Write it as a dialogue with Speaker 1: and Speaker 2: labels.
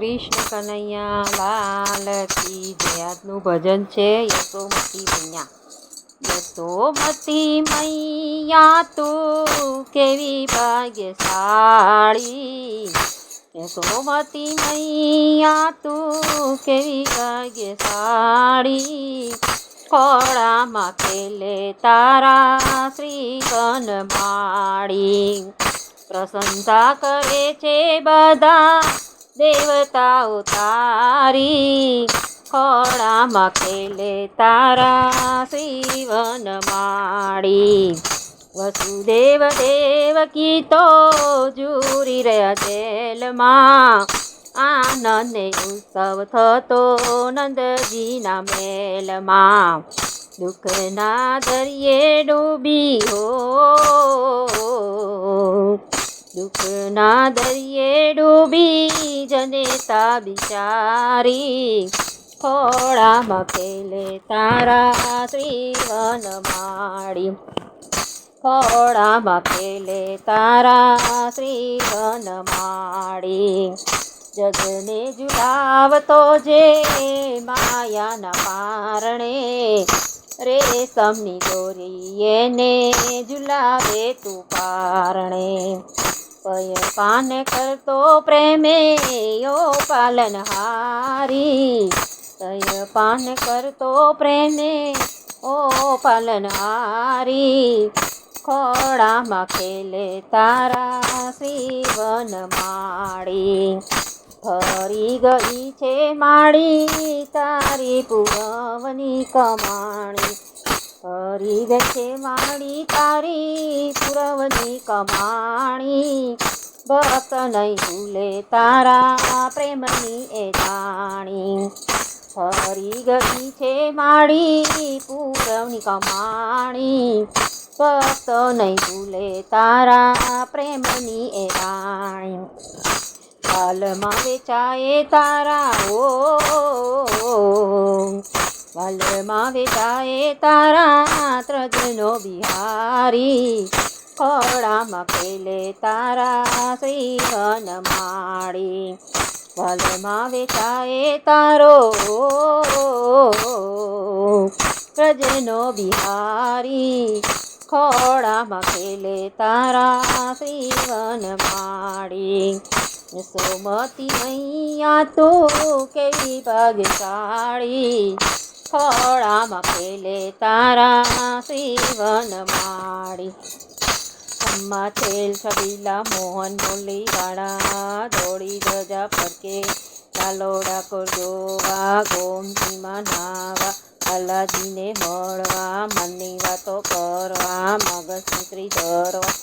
Speaker 1: કૃષ્ણ કનૈયા લાલ કી જય આજનું ભજન છે યશોમતી મૈયા. યશોમતી મૈયા તું કેવી ભાગ્યશાળી. યશોમતી મૈયા તું કેવી ભાગ્યશાળી. ખોળામાં ખેલે તારા શ્રી વનમાળી પ્રશંસા કરે છે બધા દેવતાઓ તારી ખોળામાં ખેલે તારા શિવન માળી. વસુદેવ દેવકી તો જુરી રહ્યા જેલમાં. આનંદ ઉત્સવ થતો નંદજીના મેલમાં. દુઃખના દરિયે ડૂબી હો દુઃખના દરિયે ડૂબી જનેતા બિચારી. ખોળામાં ખેલે તારા શ્રીવન માળી. ખોળામાં ખેલે તારા શ્રીવન માળી. જગને ઝુલાવતો જે માયાના પારણે રેશમની દોરી એને ઝુલાવે તું પારણે. પય પાન કરતો પ્રેમે યો પાલનહારી તય પાન કરતો પ્રેમે ઓ પાલનહારી ખોળામાં ખેલે તારા શિવન માળી. ફરી ગઈ છે માળી તારી પુરવની કમાણી. ગઈ છે માળી તારી, પુરવની કમાણી. ભક્ત નહીં ભૂલે તારા પ્રેમની એ જાણી. ફરી ગઈ છે માળી પૂરવની કમાણી. ભક્ત નહીં ભૂલે તારા પ્રેમની એ રાણી હાલમાં વેચાએ તારા ઓ વાલમાં વેચાએ તારા ત્રજનો બિહારી. ખોળામાં પેલે તારા શ્રીવન માળી. વાલમાં વેચાએ તારો પ્રજનો બિહારી. ખોળામાં ખેલે તારા શ્રીવન માળી. સોમતી મૈયા તો કેવી ભાગ્યશાળી. ખોળામાં પેલે તારા શિવન માળી. અમ્મા છેલ છબીલા મોહન મુરલી વાળા દોડી ધજા ફરકે. ચાલો ડાકોર જોવા ગોમતીમાં નાવા. અલાજીને મળવા, મનની વાતો કરવા મગજ સુત્રી ધરવા.